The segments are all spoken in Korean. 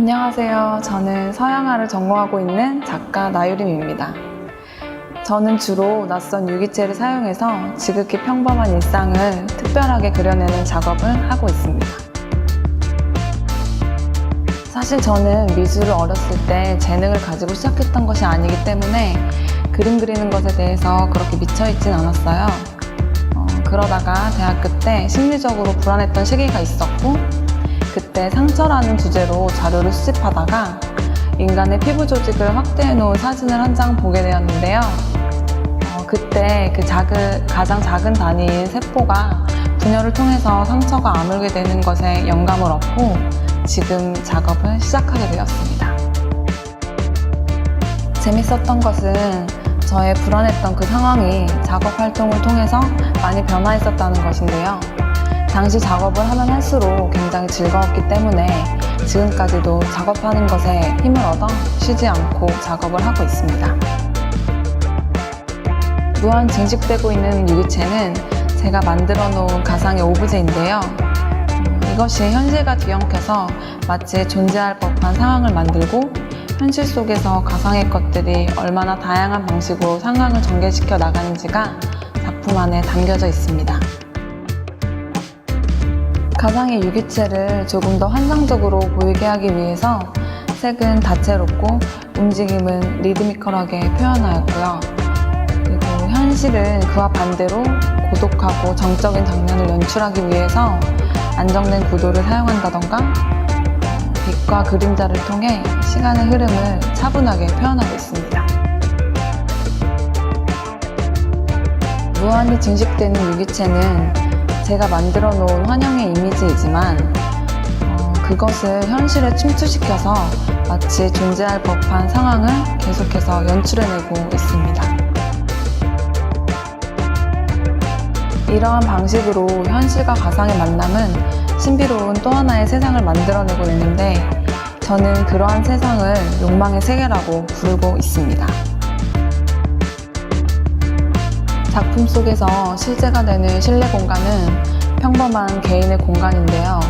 안녕하세요. 저는 서양화를 전공하고 있는 작가 나유림입니다. 저는 주로 낯선 유기체를 사용해서 지극히 평범한 일상을 특별하게 그려내는 작업을 하고 있습니다. 사실 저는 미술을 어렸을 때 재능을 가지고 시작했던 것이 아니기 때문에 그림 그리는 것에 대해서 그렇게 미쳐있진 않았어요. 어, 그러다가 대학교 때 심리적으로 불안했던 시기가 있었고 그때 상처라는 주제로 자료를 수집하다가 인간의 피부 조직을 확대해 놓은 사진을 한 장 보게 되었는데요. 어, 그때 그 작은, 가장 작은 단위인 세포가 분열을 통해서 상처가 아물게 되는 것에 영감을 얻고 지금 작업을 시작하게 되었습니다. 재밌었던 것은 저의 불안했던 그 상황이 작업 활동을 통해서 많이 변화했었다는 것인데요. 당시 작업을 하면 할수록 굉장히 즐거웠기 때문에 지금까지도 작업하는 것에 힘을 얻어 쉬지 않고 작업을 하고 있습니다. 무한 증식되고 있는 유기체는 제가 만들어 놓은 가상의 오브제인데요. 음, 이것이 현실과 뒤엉켜서 마치 존재할 법한 상황을 만들고 현실 속에서 가상의 것들이 얼마나 다양한 방식으로 상황을 전개시켜 나가는지가 작품 안에 담겨져 있습니다. 가상의 유기체를 조금 더 환상적으로 보이게 하기 위해서 색은 다채롭고 움직임은 리드미컬하게 표현하였고요. 그리고 현실은 그와 반대로 고독하고 정적인 장면을 연출하기 위해서 안정된 구도를 사용한다던가 빛과 그림자를 통해 시간의 흐름을 차분하게 표현하고 있습니다. 무한히 증식되는 유기체는 제가 만들어 놓은 환영의 이미지이지만 어, 그것을 현실에 침투시켜서 마치 존재할 법한 상황을 계속해서 연출해내고 있습니다. 이러한 방식으로 현실과 가상의 만남은 신비로운 또 하나의 세상을 만들어내고 있는데 저는 그러한 세상을 욕망의 세계라고 부르고 있습니다. 작품 속에서 실제가 되는 실내 공간은 평범한 개인의 공간인데요.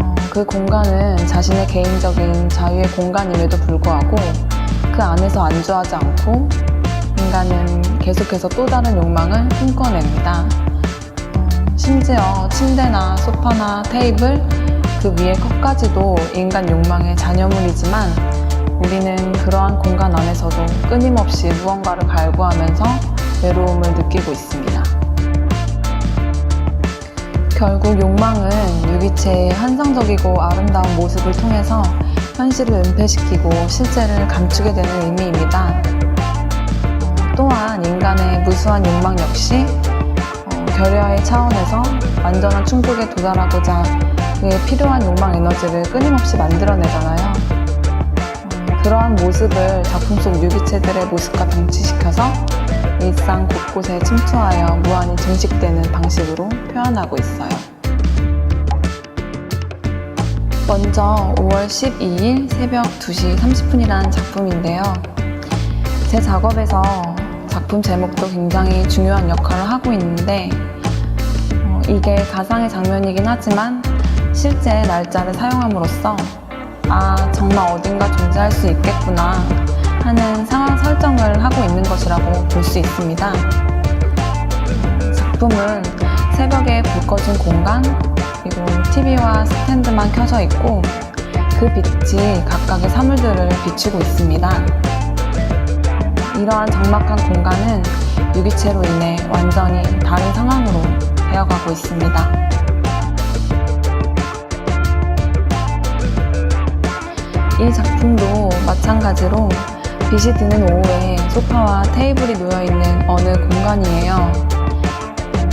어, 그 공간은 자신의 개인적인 자유의 공간임에도 불구하고 그 안에서 안주하지 않고 인간은 계속해서 또 다른 욕망을 꿈꿔냅니다. 어, 심지어 침대나 소파나 테이블 그 위에 컵까지도 인간 욕망의 잔여물이지만 우리는 그러한 공간 안에서도 끊임없이 무언가를 갈구하면서 외로움을 느끼고 있습니다. 결국 욕망은 유기체의 환상적이고 아름다운 모습을 통해서 현실을 은폐시키고 실제를 감추게 되는 의미입니다. 어, 또한 인간의 무수한 욕망 역시 어, 결여의 차원에서 완전한 충족에 도달하고자 그에 필요한 욕망 에너지를 끊임없이 만들어내잖아요. 어, 그러한 모습을 작품 속 유기체들의 모습과 동치시켜서 일상 곳곳에 침투하여 무한히 증식되는 방식으로 표현하고 있어요. 먼저 5월 12일 새벽 2시 30분이라는 작품인데요. 제 작업에서 작품 제목도 굉장히 중요한 역할을 하고 있는데 어, 이게 가상의 장면이긴 하지만 실제 날짜를 사용함으로써 아 정말 어딘가 존재할 수 있겠구나 하는 상황 설정을 하고 있는 것이라고 볼 수 있습니다. 작품은 새벽에 불 꺼진 공간, 그리고 TV와 스탠드만 켜져 있고 그 빛이 각각의 사물들을 비추고 있습니다. 이러한 적막한 공간은 유기체로 인해 완전히 다른 상황으로 되어가고 있습니다. 이 작품도 마찬가지로 빛이 드는 오후에 소파와 테이블이 놓여 있는 어느 공간이에요.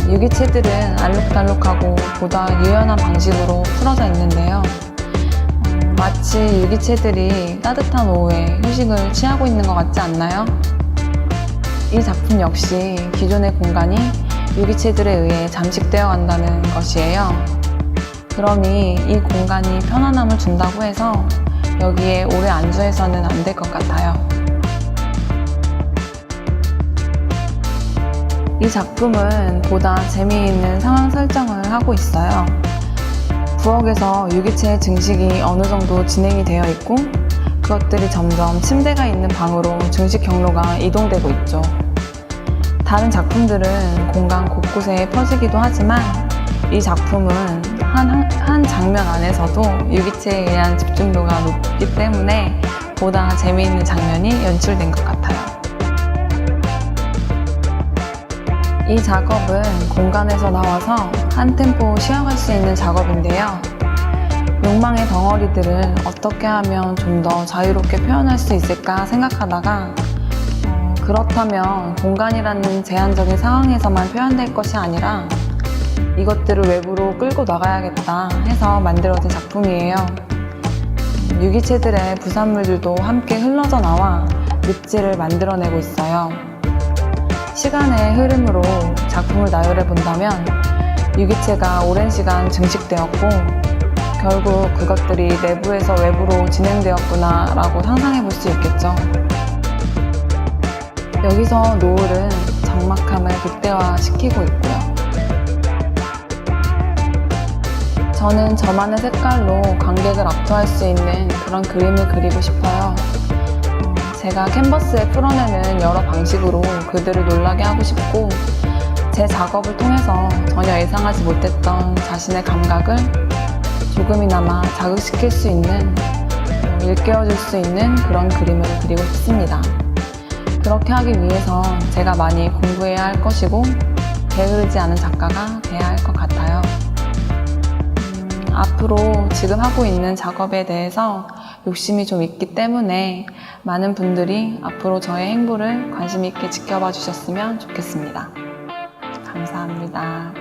유기체들은 알록달록하고 보다 유연한 방식으로 풀어져 있는데요. 어, 마치 유기체들이 따뜻한 오후에 휴식을 취하고 있는 것 같지 않나요? 이 작품 역시 기존의 공간이 유기체들에 의해 잠식되어 간다는 것이에요. 그러니 이 공간이 편안함을 준다고 해서 여기에 오래 안주해서는 안 될 것 같아요. 이 작품은 보다 재미있는 상황 설정을 하고 있어요. 부엌에서 유기체 증식이 어느 정도 진행이 되어 있고 그것들이 점점 침대가 있는 방으로 증식 경로가 이동되고 있죠. 다른 작품들은 공간 곳곳에 퍼지기도 하지만 이 작품은 한, 한, 한 장면 안에서도 유기체에 의한 집중도가 높기 때문에 보다 재미있는 장면이 연출된 것 같아요. 이 작업은 공간에서 나와서 한 템포 쉬어갈 수 있는 작업인데요. 욕망의 덩어리들을 어떻게 하면 좀 더 자유롭게 표현할 수 있을까 생각하다가 어, 그렇다면 공간이라는 제한적인 상황에서만 표현될 것이 아니라 이것들을 외부로 끌고 나가야겠다 해서 만들어진 작품이에요. 음, 유기체들의 부산물들도 함께 흘러져 나와 늪지를 만들어내고 있어요. 시간의 흐름으로 작품을 나열해 본다면 유기체가 오랜 시간 증식되었고 결국 그것들이 내부에서 외부로 진행되었구나 라고 상상해 볼 수 있겠죠. 여기서 노을은 적막함을 극대화시키고 있고요. 저는 저만의 색깔로 관객을 압도할 수 있는 그런 그림을 그리고 싶어요. 어, 제가 캔버스에 풀어내는 여러 방식으로 그들을 놀라게 하고 싶고, 제 작업을 통해서 전혀 예상하지 못했던 자신의 감각을 조금이나마 자극시킬 수 있는, 어, 일깨워줄 수 있는 그런 그림을 그리고 싶습니다. 그렇게 하기 위해선 제가 많이 공부해야 할 것이고, 게으르지 않은 작가가 돼야 할 것 같아요. 음, 앞으로 지금 하고 있는 작업에 대해서 욕심이 좀 있기 때문에 많은 분들이 앞으로 저의 행보를 관심 있게 지켜봐 주셨으면 좋겠습니다. 감사합니다.